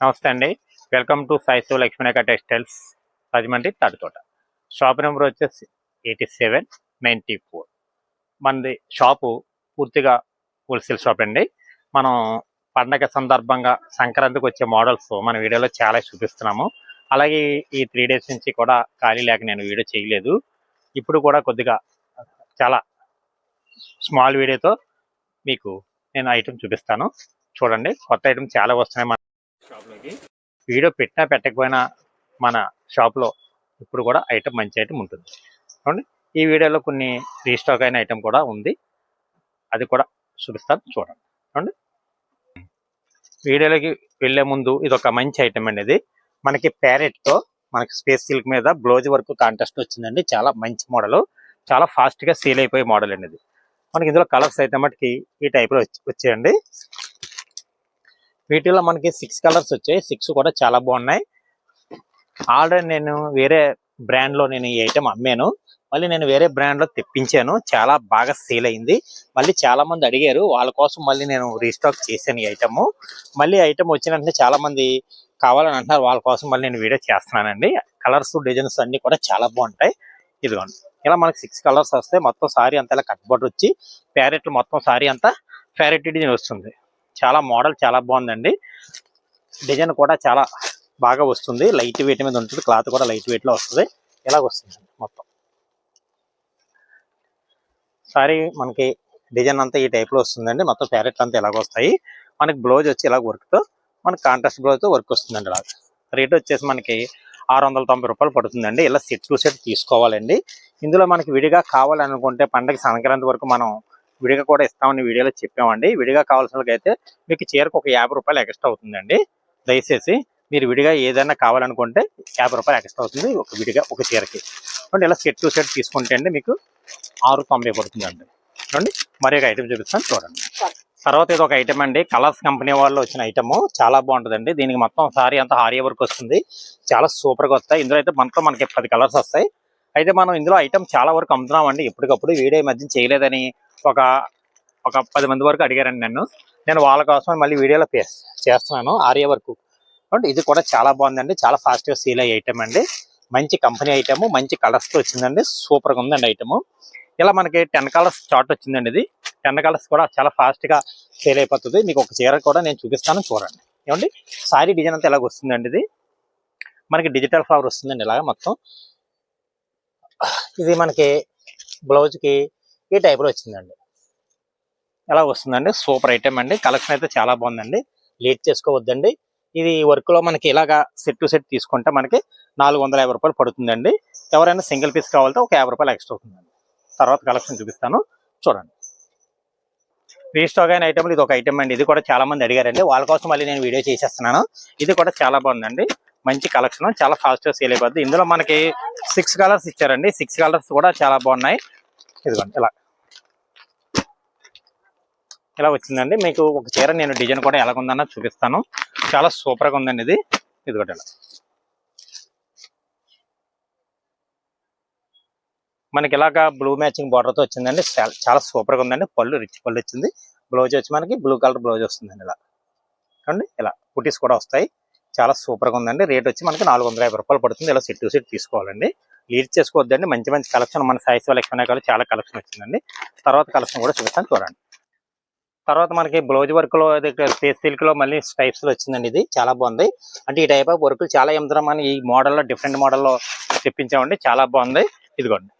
నమస్తే అండి. Welcome to సాయిసు Lakshminayaka textiles Rajahmundry Tadithota shop number వచ్చేసి ఎయిటీ సెవెన్ నైంటీ ఫోర్. మనది షాపు పూర్తిగా హోల్సేల్ షాప్ అండి. మనం పండగ సందర్భంగా సంక్రాంతికి వచ్చే మోడల్స్ మన వీడియోలో చాలా చూపిస్తున్నాము. అలాగే ఈ త్రీ డేస్ నుంచి కూడా ఖాళీ లేక నేను వీడియో చేయలేదు. ఇప్పుడు కూడా కొద్దిగా చాలా స్మాల్ వీడియోతో మీకు నేను ఐటమ్ చూపిస్తాను. చూడండి కొత్త ఐటమ్ చాలా వస్తున్నాయి. వీడియో పెట్టినా పెట్టకపోయినా మన షాప్లో ఇప్పుడు కూడా ఐటమ్ మంచి ఐటమ్ ఉంటుంది. చూడండి ఈ వీడియోలో కొన్ని రీస్టాక్ అయిన ఐటమ్ కూడా ఉంది. అది కూడా చూపిస్తాను చూడండి. చూడండి. వీడియోలోకి వెళ్ళే ముందు ఇది ఒక మంచి ఐటమ్ అండి ఇది. మనకి ప్యారెట్తో మనకి స్పేస్ సిల్క్ మీద బ్లౌజ్ వర్క్ కాంటెస్ట్ వచ్చిందండి. చాలా మంచి మోడల్. చాలా ఫాస్ట్గా సేల్ అయిపోయే మోడల్ అండి ఇది. మనకి ఇందులో కలర్స్ అయితే మటుకి ఈ టైప్లో వచ్చి వచ్చాయండి. వీటిలో మనకి సిక్స్ కలర్స్ వచ్చాయి. సిక్స్ కూడా చాలా బాగున్నాయి. ఆల్రెడీ నేను వేరే బ్రాండ్లో నేను ఈ ఐటెం అమ్మాను. మళ్ళీ నేను వేరే బ్రాండ్లో తెప్పించాను. చాలా బాగా సేల్ అయింది. మళ్ళీ చాలా మంది అడిగారు. వాళ్ళ కోసం మళ్ళీ నేను రీస్టాక్ చేశాను ఈ ఐటమ్ మళ్ళీ ఐటమ్ వచ్చిన వెంటనే చాలా మంది కావాలని అంటున్నారు. వాళ్ళ కోసం మళ్ళీ నేను వీడియో చేస్తున్నానండి. కలర్స్ డిజైన్స్ అన్నీ కూడా చాలా బాగుంటాయి. ఇదిగోండి. ఇలా మనకి సిక్స్ కలర్స్ వస్తాయి మొత్తం సారీ అంతా ఇలా కట్టుబడి వచ్చి ప్యారెట్లు మొత్తం సారీ అంతా ప్యారెట్ డిజైన్ వస్తుంది. చాలా మోడల్ చాలా బాగుందండి. డిజైన్ కూడా చాలా బాగా వస్తుంది. లైట్ వెయిట్ మీద ఉంటుంది. క్లాత్ కూడా లైట్ వెయిట్లో వస్తుంది. ఇలాగ వస్తుంది మొత్తం. సారీ మనకి డిజైన్ అంతా ఈ టైప్లో వస్తుందండి. మొత్తం ప్యారెట్ అంతా ఇలాగ వస్తాయి. మనకి బ్లౌజ్ వచ్చి ఇలాగ వర్క్తో మనకి కాంట్రాస్ట్ బ్లౌజ్తో వర్క్ వస్తుందండి ఇలాగ. రేట్ వచ్చేసి మనకి ఆరు వందల తొంభై రూపాయలు పడుతుందండి. ఇలా సెట్ టు సెట్ తీసుకోవాలండి. ఇందులో మనకి విడిగా కావాలనుకుంటే పండగ సంక్రాంతి వరకు మనం విడిగా కూడా ఇస్తామని వీడియోలో చెప్పామండి. విడిగా కావాల్సినకైతే మీకు చీరకు ఒక యాభై రూపాయలు ఎక్స్ట్రా అవుతుందండి. దయచేసి మీరు విడిగా ఏదైనా కావాలనుకుంటే యాభై రూపాయలు ఎక్స్ట్రా అవుతుంది ఒక విడిగా ఒక చీరకి. చూడండి ఇలా సెట్ టు సెట్ తీసుకుంటే అండి మీకు ఆరు తొంభై పడుతుందండి. చూడండి మరి ఒక ఐటెం చూపిస్తాను చూడండి. తర్వాత ఇది ఒక ఐటమ్ అండి. కలర్స్ కంపెనీ వాళ్ళు వచ్చిన ఐటమ్ చాలా బాగుంటుందండి. దీనికి మొత్తం సారీ అంతా హారీ వర్క్ వస్తుంది. చాలా సూపర్గా వస్తాయి. ఇందులో అయితే మనతో మనకి పది కలర్స్ వస్తాయి. అయితే మనం ఇందులో ఐటమ్ చాలా వరకు అమ్ముతున్నామండి. ఎప్పటికప్పుడు వీడియో మధ్య చేయలేదని ఒక ఒక పది మంది వరకు అడిగారండి నన్ను. నేను వాళ్ళ కోసం మళ్ళీ వీడియోలో పే- చేస్తున్నాను ఆర్య వరకు. అంటే ఇది కూడా చాలా బాగుందండి చాలా ఫాస్ట్గా సీల్ సేల్ అయ్యే ఐటమ్ అండి. మంచి కంపెనీ ఐటమ్ మంచి కలర్స్తో వచ్చిందండి సూపర్గా ఉందండి ఐటమ్ ఇలా మనకి టెన్ కలర్స్ స్టార్ట్ వచ్చిందండి ఇది. టెన్ కలర్స్ కూడా చాలా ఫాస్ట్గా సేల్ అయిపోతుంది. మీకు ఒక చీర కూడా నేను చూపిస్తాను చూడండి. ఏమండి? సారీ డిజైన్ అంతా ఇలాగ వస్తుందండి ఇది. మనకి డిజిటల్ ఫ్లవర్ వస్తుందండి ఇలాగ మొత్తం. ఇది మనకి బ్లౌజ్కి ఈ టైప్లో వచ్చిందండి? ఎలా వస్తుందండి? సూపర్ ఐటమ్ అండి. కలెక్షన్ అయితే చాలా బాగుందండి. లేట్ చేసుకోవద్దండి. ఇది వర్క్లో మనకి ఇలాగా సెట్ టు సెట్ తీసుకుంటే మనకి నాలుగు వందల యాభై రూపాయలు పడుతుందండి. ఎవరైనా సింగిల్ పీస్ కావాలంటే ఒక యాభై రూపాయలు ఎక్స్ట్రా అవుతుందండి. తర్వాత కలెక్షన్ చూపిస్తాను. చూడండి. రీస్టాక్ అయిన ఐటమ్ ఇది ఒక ఐటమ్ అండి. ఇది కూడా చాలా మంది అడిగారండి. వాళ్ళ కోసం మళ్ళీ నేను వీడియో చేసేస్తున్నాను. ఇది కూడా చాలా బాగుందండి. మంచి కలెక్షన్. చాలా ఫాస్ట్గా సేల్ అయిపోద్ది. ఇందులో మనకి సిక్స్ కలర్స్ ఇచ్చారండి. సిక్స్ కలర్స్ కూడా చాలా బాగున్నాయి. ఇదిగోండి ఇలా. ఇలా వచ్చిందండి మీకు ఒక చీర నేను డిజైన్ కూడా ఎలా ఉందన్న చూపిస్తాను. చాలా సూపర్గా ఉందండి ఇది. ఇది కూడా మనకి ఇలాగ బ్లూ మ్యాచింగ్ బార్డర్తో వచ్చిందండి. చాలా- చాలా ఉందండి. పళ్ళు రిచ్ పళ్ళు వచ్చింది. బ్లౌజ్ వచ్చి మనకి బ్లూ కలర్ బ్లౌజ్ వస్తుందండి ఇలా. చూడండి ఇలా కుటీస్ కూడా వస్తాయి. చాలా సూపర్గా ఉందండి. రేట్ వచ్చి మనకి నాలుగు వందల యాభై రూపాయలు పడుతుంది. ఇలా సెట్ టు సెట్ తీసుకోవాలండి. లీడ్ చేసుకోవద్దండి. మంచి మంచి కలెక్షన్. మన సాయిస్ వాళ్ళ ఎక్కువ చాలా కలెక్షన్ వచ్చిందండి. తర్వాత కలెక్షన్ కూడా చూపిస్తాను. చూడండి. తర్వాత మనకి బ్లౌజ్ వర్క్లో స్పేస్ సిల్క్లో మళ్ళీ టైప్స్లో వచ్చిందండి ఇది. చాలా బాగుంది. అంటే ఈ టైప్ ఆఫ్ వర్క్ చాలా ఎంతరం అని ఈ మోడల్లో డిఫరెంట్ మోడల్లో తెప్పించామండి. చాలా బాగుంది. ఇదిగోండి.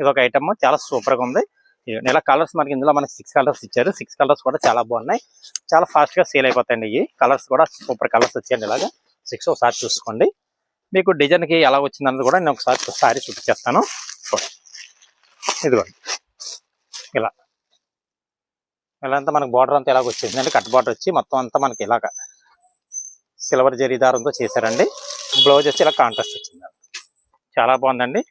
ఇది ఒక ఐటమ్ చాలా సూపర్గా ఉంది. ఇలా కలర్స్ మనకి ఇందులో మనకి సిక్స్ కలర్స్ ఇచ్చారు. సిక్స్ కలర్స్ కూడా చాలా బాగున్నాయి. చాలా ఫాస్ట్గా సేల్ అయిపోతాయండి ఈ కలర్స్ కూడా సూపర్ కలర్స్ వచ్చాయండి ఇలాగా. సిక్స్ ఒకసారి చూసుకోండి. మీకు డిజైన్కి ఎలా వచ్చిందన్నది కూడా నేను ఒకసారి సారీ చూపించేస్తాను. ఇదిగోండి. ఇలా. ఇలా అంతా మనకి బార్డర్ అంతా ఇలాగ వచ్చేసింది. అంటే కట్ బార్డర్ వచ్చి మొత్తం అంతా మనకి ఇలాగ సిల్వర్ జరీ దారంతో చేశారండి. బ్లౌజ్ వచ్చి ఇలా కాంట్రాస్ట్ వచ్చింది. చాలా బాగుందండి.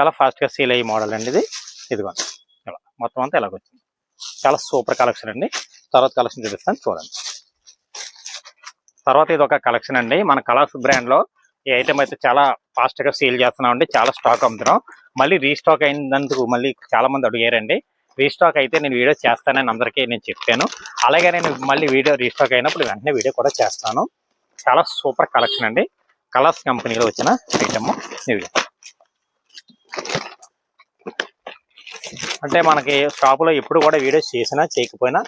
చాలా ఫాస్ట్గా సీల్ సేల్ అయ్యే మోడల్ అండి ఇది. ఇదిగోండి. ఇలా మొత్తం అంతా ఇలాగ వచ్చింది. చాలా సూపర్ కలెక్షన్ అండి. తర్వాత కలెక్షన్ చూపిస్తాను. చూడండి. తర్వాత ఇది ఒక కలెక్షన్ అండి. మన కలర్స్ బ్రాండ్లో ఈ ఐటమ్ అయితే చాలా ఫాస్ట్గా సీల్ సేల్ చేస్తున్నాం అండి చాలా స్టాక్ అమ్ముతున్నాం. మళ్ళీ రీస్టాక్ అయినందుకు మళ్ళీ చాలా మంది అడిగారండి. రీస్టాక్ అయితే నేను వీడియో చేస్తానని అందరికీ నేను చెప్పాను. అలాగే నేను మళ్ళీ వీడియో రీస్టాక్ అయినప్పుడు వెంటనే వీడియో కూడా చేస్తాను. చాలా సూపర్ కలెక్షన్ అండి. కలర్స్ కంపెనీలో వచ్చిన ఐటమ్ ఇవి. అంటే మనకి షాపులో ఎప్పుడు కూడా వీడియోస్ చేసినా చేయకపోయినా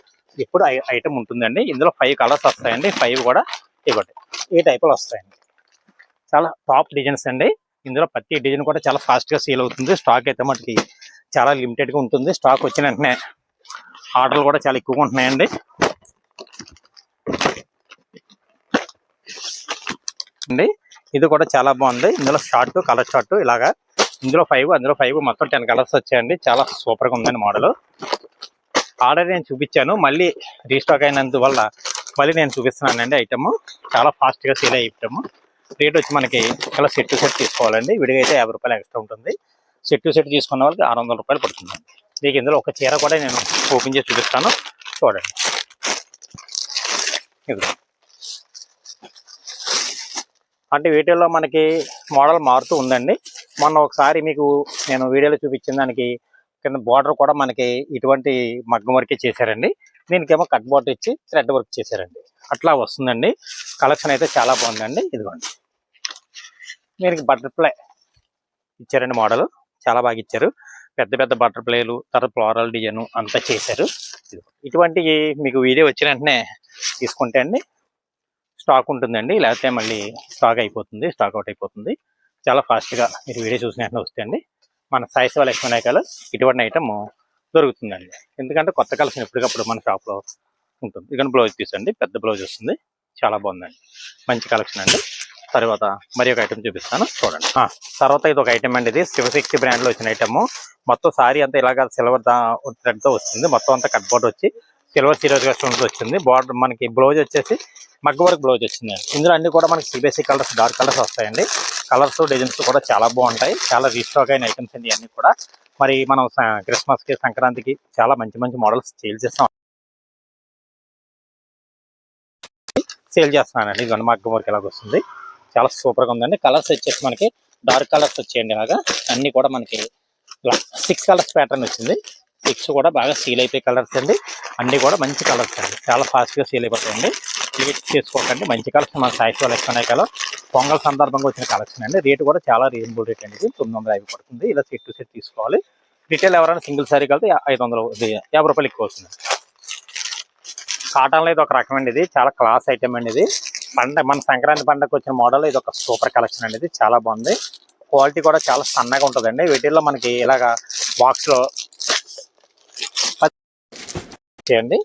ఇప్పుడు ఐటమ్ ఉంటుందండి. ఇందులో ఫైవ్ కలర్స్ వస్తాయండి. ఫైవ్ కూడా ఇవ్వండి. ఈ టైపులో వస్తాయండి. చాలా టాప్ డిజైన్స్ అండి. ఇందులో ప్రతి డిజైన్ కూడా చాలా ఫాస్ట్గా సీల్ సేల్ అవుతుంది. స్టాక్ అయితే మనకి చాలా లిమిటెడ్గా ఉంటుంది. స్టాక్ వచ్చిన వెంటనే ఆర్డర్లు కూడా చాలా ఎక్కువగా ఉంటున్నాయండి. అండి ఇది కూడా చాలా బాగుంది. ఇందులో షార్ట్ కలర్ షార్ట్ ఇలాగా. ఇందులో ఫైవ్ అందులో ఫైవ్ మొత్తం టెన్ కలర్స్ వచ్చాయండి. చాలా సూపర్గా ఉందండి మోడల్ ఆర్డర్ నేను చూపించాను. మళ్ళీ రీస్టాక్ అయినందువల్ల మళ్ళీ నేను చూపిస్తున్నానండి ఐటమ్ చాలా ఫాస్ట్గా సేల్ అయ్యే ఐటమ్ రేట్ వచ్చి మనకి ఇలా సెట్ సెట్ తీసుకోవాలండి. విడిగా అయితే యాభై రూపాయలు ఎక్స్ట్రా ఉంటుంది. సెట్ టు సెట్ తీసుకున్న వాళ్ళకి ఆరు వందల రూపాయలు పడుతుంది. మీకు ఇందులో ఒక చీర కూడా నేను ఓపెన్ చేసి చూపిస్తాను. చూడండి. ఇది అంటే వీటిల్లో మనకి మోడల్ మారుతూ ఉందండి. మొన్న ఒకసారి మీకు నేను వీడియోలో చూపించిన దానికి కింద బార్డర్ కూడా మనకి ఇటువంటి మగ్గం వర్కే చేశారండి. దీనికేమో కట్ బార్డర్ ఇచ్చి థ్రెడ్ వర్క్ చేశారండి. అట్లా వస్తుందండి. కలెక్షన్ అయితే చాలా బాగుందండి. ఇదిగోండి. దీనికి బటర్ఫ్లై ఇచ్చారండి మోడల్ చాలా బాగా ఇచ్చారు. పెద్ద పెద్ద బటర్ఫ్లైలు తర్వాత ఫ్లోరల్ డిజైన్ అంతా చేశారు. ఇటువంటి మీకు వీడియో వచ్చిన వెంటనే తీసుకుంటే అండి స్టాక్ ఉంటుందండి. లేకపోతే మళ్ళీ స్టాక్ అయిపోతుంది స్టాక్ అవుట్ అయిపోతుంది. చాలా ఫాస్ట్గా మీరు వీడియో చూసిన వెంటనే వస్తాయండి మన సాయిస్ వాళ్ళ ఎక్స్మెనాయికాలు ఇటువంటి ఐటమ్ దొరుకుతుందండి. ఎందుకంటే కొత్త కలెక్షన్ ఎప్పటికప్పుడు మన షాప్లో ఉంటుంది. ఇక్కడ బ్లౌజ్ తీసండి పెద్ద బ్లౌజ్ వస్తుంది. చాలా బాగుందండి. మంచి కలెక్షన్ అండి. తర్వాత మరి ఒక ఐటమ్ చూపిస్తాను. చూడండి. తర్వాత ఇది ఒక ఐటమ్ అండి ఇది. శివశక్తి బ్రాండ్లో వచ్చిన ఐటమ్ మొత్తం సారీ అంతా ఇలాగ సిల్వర్ థ్రెడ్తో వస్తుంది మొత్తం అంతా కట్ బోర్డ్ వచ్చి సిల్వర్ సీరియస్గా స్టోన్స్ వచ్చింది. బార్డర్ మనకి బ్లౌజ్ వచ్చేసి మగ్గ వర్క్ బ్లౌజ్ వచ్చింది. ఇందులో అన్ని కూడా మనకి సిబిఎస్ఈ కలర్స్ డార్క్ కలర్స్ వస్తాయండి. కలర్స్ డిజైన్స్ కూడా చాలా బాగుంటాయి. చాలా రీస్టాక్ అయిన ఐటమ్స్ అండి అన్ని కూడా. మరి మనం క్రిస్మస్కి సంక్రాంతికి చాలా మంచి మంచి మోడల్స్ సేల్ చేస్తాం. సేల్ చేస్తున్నానండి. ఇదిగోండి మగ్గ వర్క్ ఎలాగ వస్తుంది చాలా సూపర్గా ఉందండి. కలర్స్ వచ్చేసి మనకి డార్క్ కలర్స్ వచ్చేయండి ఇలాగా. అన్ని కూడా మనకి సిక్స్ కలర్స్ ప్యాటర్న్ వచ్చింది. సిక్స్ కూడా బాగా సీల్ అయిపోయే కలర్స్ అండి. అన్ని కూడా మంచి కలర్స్ అండి. చాలా ఫాస్ట్గా సీల్ అయిపోతాయండి. లేట్ చేసుకోకండి. మంచి కలర్స్ మన సాయి వాళ్ళు కలర్ పొంగల్ సందర్భంగా వచ్చిన కలెక్షన్ అండి. రేట్ కూడా చాలా రీజనబుల్ రేట్ అండి. తొమ్మిది వందల యాభై పడుతుంది. ఇలా సెట్ టు సెట్ తీసుకోవాలి. రిటైల్ ఎవరైనా సింగిల్ సారీ కలితే ఐదు వందలు యాభై రూపాయలు ఎక్కువ వస్తుంది. కాటన్లో ఇది ఒక రకం అండి ఇది. చాలా క్లాస్ ఐటమ్ అండి ఇది. పండుగ మన సంక్రాంతి పండగకి వచ్చిన మోడల్ ఇది ఒక సూపర్ కలెక్షన్ అనేది చాలా బాగుంది. క్వాలిటీ కూడా చాలా సన్నగా ఉంటుందండి. వీటిల్లో మనకి ఇలాగా బాక్స్లో చేయండి.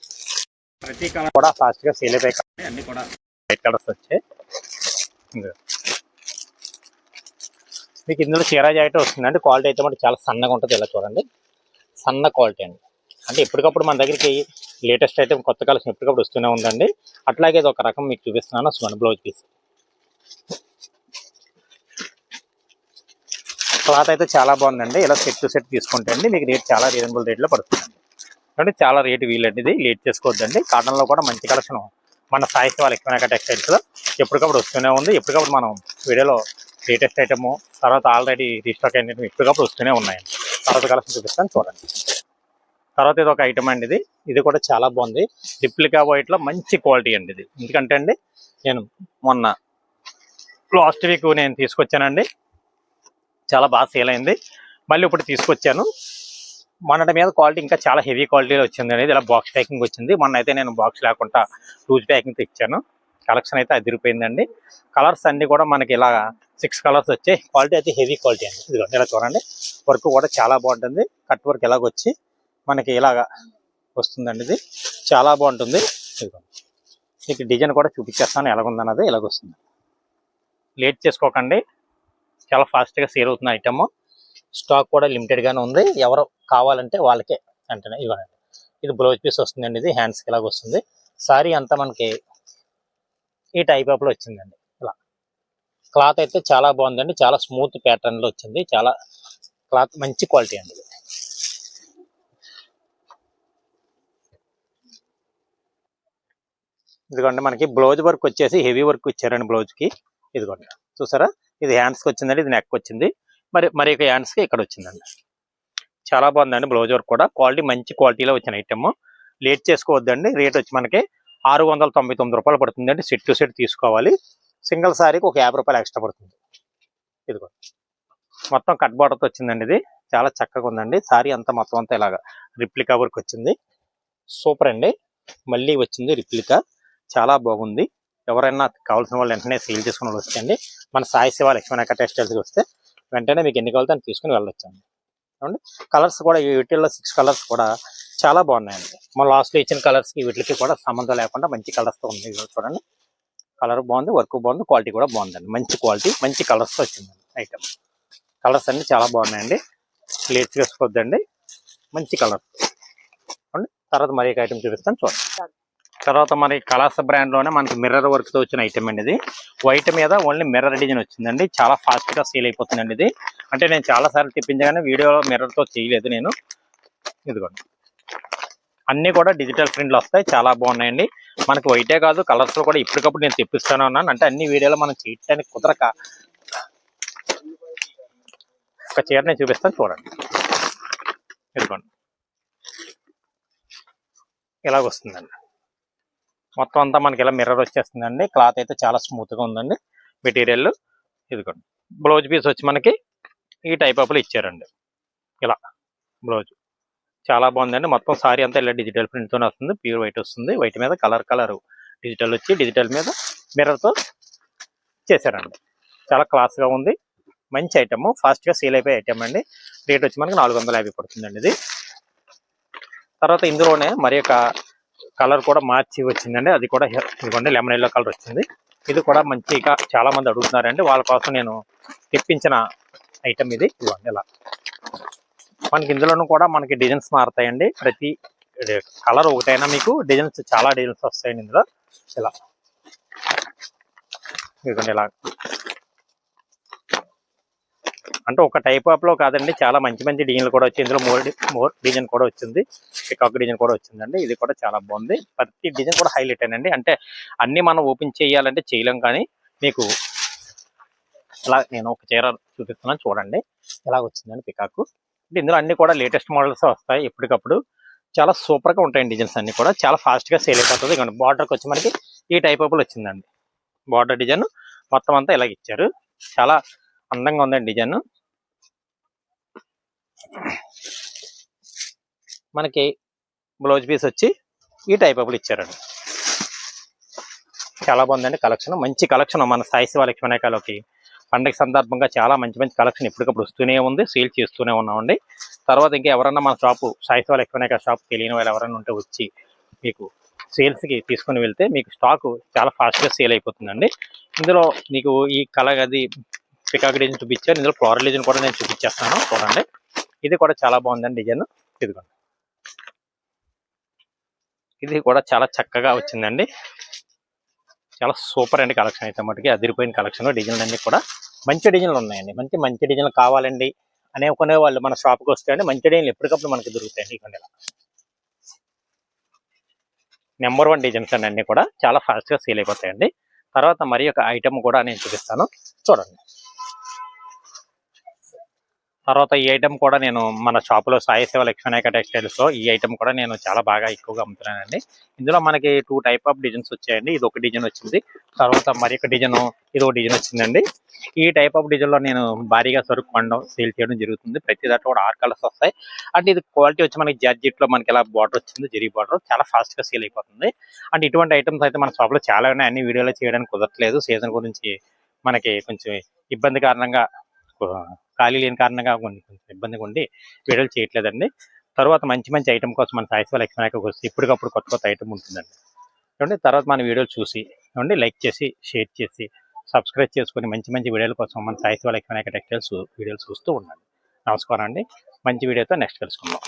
ప్రతి కలర్ కూడా ఫాస్ట్గా సేల్ అయిపోయి అన్ని కూడా వైట్ కలర్స్ వచ్చాయి. మీకు ఇందులో చీరా జాకెట్ వస్తుందండి. క్వాలిటీ అయితే మనకి చాలా సన్నగా ఉంటుంది. ఇలా చూడండి. సన్న క్వాలిటీ అండి. అంటే ఎప్పటికప్పుడు మన దగ్గరికి లేటెస్ట్ ఐటమ్ కొత్త కలెక్షన్ ఎప్పటికప్పుడు వస్తూనే ఉందండి. అట్లాగే ఇది ఒక రకం మీకు చూపిస్తున్నాను. స్వన్ బ్లౌజ్ పీస్. క్లాత్ అయితే చాలా బాగుందండి. ఇలా సెట్ టు సెట్ తీసుకుంటే అండి మీకు రేట్ చాలా రీజనబుల్ రేట్లో పడుతుంది. అంటే చాలా రేట్ వీలండి ఇది. లేట్ చేసుకోవద్దండి. కాటన్లో కూడా మంచి కలెక్షన్ మన సాయి వాళ్ళ ఎక్కువ టెక్స్టైల్స్లో ఎప్పటికప్పుడు వస్తూనే ఉంది. ఎప్పటికప్పుడు మనం వీడియోలో లేటెస్ట్ ఐటమ్ తర్వాత ఆల్రెడీ రీస్టాక్ అయినట్టు ఎప్పటికప్పుడు వస్తూనే ఉన్నాయండి తర్వాత కలెక్షన్ చూపిస్తాను. చూడండి. తర్వాత ఇది ఒక ఐటమ్ అండి ఇది. ఇది కూడా చాలా బాగుంది. డిప్లికా వైట్లో మంచి క్వాలిటీ అండి ఇది. ఎందుకంటే అండి నేను మొన్న లాస్ట్ వీక్ నేను తీసుకొచ్చానండి. చాలా బాగా సేల్ అయింది. మళ్ళీ ఇప్పుడు తీసుకొచ్చాను. మొన్నటి మీద క్వాలిటీ ఇంకా చాలా హెవీ క్వాలిటీలో వచ్చింది అనేది ఇలా బాక్స్ ప్యాకింగ్ వచ్చింది. మొన్న అయితే నేను బాక్స్ లేకుండా లూజ్ ప్యాకింగ్ తెచ్చాను కలెక్షన్ అయితే అదిరిపోయిందండి. కలర్స్ అన్ని కూడా మనకి ఇలా సిక్స్ కలర్స్ వచ్చాయి. క్వాలిటీ అయితే హెవీ క్వాలిటీ అండి. ఇదిగోండి ఇలా చూడండి. వర్క్ కూడా చాలా బాగుంటుంది. కట్ వర్క్ ఎలాగొచ్చి మనకి ఇలాగా వస్తుందండి ఇది. చాలా బాగుంటుంది. మీకు డిజైన్ కూడా చూపించేస్తాను ఎలాగుందన్నది ఎలాగొస్తుంది లేట్ చేసుకోకండి. చాలా ఫాస్ట్గా సేల్ అవుతున్న ఐటమ్. స్టాక్ కూడా లిమిటెడ్గానే ఉంది. ఎవరు కావాలంటే వాళ్ళకే వెంటనే ఇవ్వండి. ఇది బ్లౌజ్ పీస్ వస్తుందండి ఇది. హ్యాండ్స్కి ఇలాగ వస్తుంది. సారీ అంతా మనకి ఈ టైప్ ఆఫ్లో వచ్చిందండి. ఇలా. క్లాత్ అయితే చాలా బాగుందండి. చాలా స్మూత్ ప్యాటర్న్లో వచ్చింది. చాలా క్లాత్ మంచి క్వాలిటీ అండి ఇదిగోండి మనకి బ్లౌజ్ వర్క్ వచ్చేసి హెవీ వర్క్ ఇచ్చారండి బ్లౌజ్కి. ఇదిగోండి చూసారా? ఇది హ్యాండ్స్కి వచ్చిందండి ఇది నెక్ వచ్చింది. మరి మరి ఒక హ్యాండ్స్కి ఇక్కడ వచ్చిందండి. చాలా బాగుందండి బ్లౌజ్ వర్క్ కూడా. క్వాలిటీ మంచి క్వాలిటీలో వచ్చిన ఐటమ్ లేట్ చేసుకోవద్దండి. రేట్ వచ్చి మనకి ఆరు వందల తొంభై తొమ్మిది రూపాయలు పడుతుందండి. సెట్ టు సెట్ తీసుకోవాలి. సింగిల్ సారీకి ఒక యాభై రూపాయలు ఎక్స్ట్రా పడుతుంది. ఇదిగో మొత్తం కట్ బార్డర్తో వచ్చిందండి ఇది. చాలా చక్కగా ఉందండి. సారీ అంతా మొత్తం అంతా ఇలాగా రిప్లికా వర్క్ వచ్చింది. సూపర్ అండి. మళ్ళీ వచ్చింది రిప్లికా చాలా బాగుంది. ఎవరైనా కావాల్సిన వాళ్ళు వెంటనే సేల్ చేసుకుని వాళ్ళు మన సాయి శివ లక్ష్మణ టెక్స్టైల్స్కి వస్తే వెంటనే మీకు ఎన్ని కావాలితే అని తీసుకుని వెళ్ళొచ్చండి. చూడండి కలర్స్ కూడా ఈ వీటిల్లో సిక్స్ కలర్స్ కూడా చాలా బాగున్నాయండి. మన లాస్ట్లో ఇచ్చిన కలర్స్కి వీటికి కూడా సంబంధం లేకుండా మంచి కలర్స్తో ఉంది చూడండి. కలర్ బాగుంది వర్క్ బాగుంది క్వాలిటీ కూడా బాగుందండి. మంచి క్వాలిటీ మంచి కలర్స్తో వచ్చిందండి ఐటమ్ కలర్స్ అన్ని చాలా బాగున్నాయండి. ప్లేట్స్ వేసుకోవద్దండి. మంచి కలర్ చూడండి తర్వాత మరి ఒక ఐటమ్ చూపిస్తాను చూడండి. తర్వాత మరి కలాస బ్రాండ్లోనే మనకి మిర్రర్ వర్క్తో వచ్చిన ఐటమ్ అండి ఇది. వైట్ మీద ఓన్లీ మిర్రర్ డిజైన్ వచ్చిందండి. చాలా ఫాస్ట్గా సేల్ అయిపోతుందండి ఇది. అంటే నేను చాలా సార్లు తెప్పించగానే వీడియోలో మిర్రర్తో చేయలేదు నేను. ఇదిగోండి. అన్నీ కూడా డిజిటల్ ప్రింట్లు వస్తాయి. చాలా బాగున్నాయండి. మనకి వైటే కాదు కలర్స్లో కూడా ఇప్పటికప్పుడు నేను తెప్పిస్తాను అన్నాను అంటే అన్ని వీడియోలో మనం చేయడానికి కుదరక. ఒక చీర నేను చూపిస్తాను చూడండి. ఇదిగోండి. ఇలాగ వస్తుందండి. మొత్తం అంతా మనకి ఇలా మిర్రర్ వచ్చేస్తుందండి. క్లాత్ అయితే చాలా స్మూత్గా ఉందండి. మెటీరియల్ ఇదిగోండి. బ్లౌజ్ పీస్ వచ్చి మనకి ఈ టైప్ ఆఫ్లో ఇచ్చారండి. ఇలా బ్లౌజ్. చాలా బాగుందండి. మొత్తం సారీ అంతా ఇలా డిజిటల్ ప్రింట్తో వస్తుంది. ప్యూర్ వైట్ వస్తుంది. వైట్ మీద కలర్ కలర్ డిజిటల్ వచ్చి డిజిటల్ మీద మిర్రర్తో చేశారండి. చాలా క్లాస్గా ఉంది. మంచి ఐటమ్ ఫాస్ట్గా సేల్ అయిపోయే ఐటమ్ అండి. రేట్ వచ్చి మనకి నాలుగు వందల యాభై పడుతుందండి ఇది. తర్వాత ఇందులోనే మరి ఒక కలర్ కూడా మార్చి వచ్చిందండి. అది కూడా ఇదిగోండి లెమన్ ఎల్లో కలర్ వచ్చింది. ఇది కూడా మంచిగా చాలా మంది అడుగుతున్నారండి. వాళ్ళ కోసం నేను తెప్పించిన ఐటమ్ ఇది. ఇదిగోండి ఇలా. మనకి ఇందులోనూ కూడా మనకి డిజైన్స్ మారుతాయండి. ప్రతి కలర్ ఒకటైనా మీకు డిజైన్స్ చాలా డిజైన్స్ వస్తాయండి ఇందులో. ఇలా. ఇదిగోండి ఇలా. అంటే ఒక టైప్ ఆఫ్లో కాదండి. చాలా మంచి మంచి డిజైన్లు కూడా వచ్చి ఇందులో మోర్ మోర్ డిజైన్ కూడా వచ్చింది. పికాక్ డిజైన్ కూడా వచ్చిందండి. ఇది కూడా చాలా బాగుంది. ప్రతి డిజైన్ కూడా హైలైట్ అండి. అంటే అన్నీ మనం ఓపెన్ చేయాలంటే చేయలేం కానీ మీకు ఇలా నేను ఒక చీర చూపిస్తున్నాను చూడండి. ఇలా వచ్చిందండి పికాకు అంటే ఇందులో అన్ని కూడా లేటెస్ట్ మోడల్స్ వస్తాయి ఎప్పటికప్పుడు. చాలా సూపర్గా ఉంటాయి డిజైన్స్ అన్నీ కూడా. చాలా ఫాస్ట్గా సేల్ అయిపోతుంది. ఇక్కడ బార్డర్కి వచ్చి మనకి ఈ టైప్ ఆఫ్లో వచ్చిందండి. బార్డర్ డిజైన్ మొత్తం అంతా ఇలాగ ఇచ్చారు. చాలా అందంగా ఉందండి డిజైన్. మనకి బ్లౌజ్ పీస్ వచ్చి ఈ టైప్ అప్పుడు ఇచ్చారండి. చాలా బాగుందండి కలెక్షన్. మంచి కలెక్షన్ మన సాయి శివ లక్ష్మణాకాలకి పండగ సందర్భంగా చాలా మంచి మంచి కలెక్షన్ ఇప్పటికప్పుడు వస్తూనే ఉంది. సేల్ చేస్తూనే ఉన్నామండి. తర్వాత ఇంకా ఎవరన్నా మన షాపు సాయి శివ లక్ష్మణాక షాప్ తెలియని వాళ్ళు ఎవరైనా ఉంటే వచ్చి మీకు సేల్స్కి తీసుకుని వెళ్తే మీకు స్టాక్ చాలా ఫాస్ట్గా సేల్ అయిపోతుందండి. ఇందులో మీకు ఈ కలర్ అది పికాక్ డిజైన్ చూపించాను ఇందులో ఫ్లోరల్ డిజైన్ కూడా నేను చూపించేస్తాను. చూడండి. ఇది కూడా చాలా బాగుందండి డిజైన్. ఇదిగోండి. ఇది కూడా చాలా చక్కగా వచ్చిందండి. చాలా సూపర్ అండి కలెక్షన్ అయితే మటుకి. అదిరిపోయిన కలెక్షన్ డిజైన్లు అన్ని కూడా. మంచి డిజైన్లు ఉన్నాయండి. మంచి మంచి డిజైన్లు కావాలండి అనే కొనే వాళ్ళు మన షాప్కి వస్తే మంచి డిజైన్లు ఎప్పటికప్పుడు మనకి దొరుకుతాయండి ఇక్కడ నెంబర్ వన్ డిజైన్స్ అండి అన్ని కూడా చాలా ఫాస్ట్గా సేల్ అయిపోతాయండి. తర్వాత మరి ఒక ఐటమ్ కూడా నేను చూపిస్తాను. చూడండి. తర్వాత ఈ ఐటమ్ కూడా నేను మన షాపులో సాయి సేవ లక్ష్మీనాయక టెక్స్టైల్స్లో ఈ ఐటమ్ కూడా నేను చాలా బాగా ఎక్కువగా అమ్ముతున్నానండి. ఇందులో మనకి టూ టైప్ ఆఫ్ డిజైన్స్ వచ్చాయండి. ఇది ఒక డిజైన్ వచ్చింది. తర్వాత మరి ఒక డిజైన్ ఇది ఒక డిజైన్ వచ్చిందండి. ఈ టైప్ ఆఫ్ డిజైన్లో నేను భారీగా సరుకు కొనడం సేల్ చేయడం జరుగుతుంది. ప్రతి దాంట్లో కూడా ఆరు కలర్స్ వస్తాయి. అంటే ఇది క్వాలిటీ వచ్చి మనకి జార్జెట్లో మనకి ఇలా బార్డర్ వచ్చింది జరీ బార్డర్ చాలా ఫాస్ట్గా సేల్ అయిపోతుంది. అంటే ఇటువంటి ఐటమ్స్ అయితే మన షాప్లో చాలా ఉన్నాయి. అన్ని వీడియోలో చేయడానికి కుదరట్లేదు. సీజన్ గురించి మనకి కొంచెం ఇబ్బంది కారణంగా ఖాళీ లేని కారణంగా కొన్ని కొంచెం ఇబ్బందిగా ఉండి వీడియోలు చేయట్లేదండి. తర్వాత మంచి మంచి ఐటమ్ కోసం మన సాయిశివ లక్ష్మణాకి వస్తే ఇప్పటికప్పుడు కొత్త కొత్త ఐటమ్ ఉంటుందండి. చూడండి తర్వాత మన వీడియోలు చూసి చూడండి లైక్ చేసి షేర్ చేసి సబ్స్క్రైబ్ చేసుకొని మంచి మంచి వీడియోల కోసం మన సాయిశివ లక్ష్మణాక టెక్స్టైల్స్ వీడియోలు చూస్తూ ఉండండి. నమస్కారం అండి. మంచి వీడియోతో నెక్స్ట్ కలుసుకుందాం.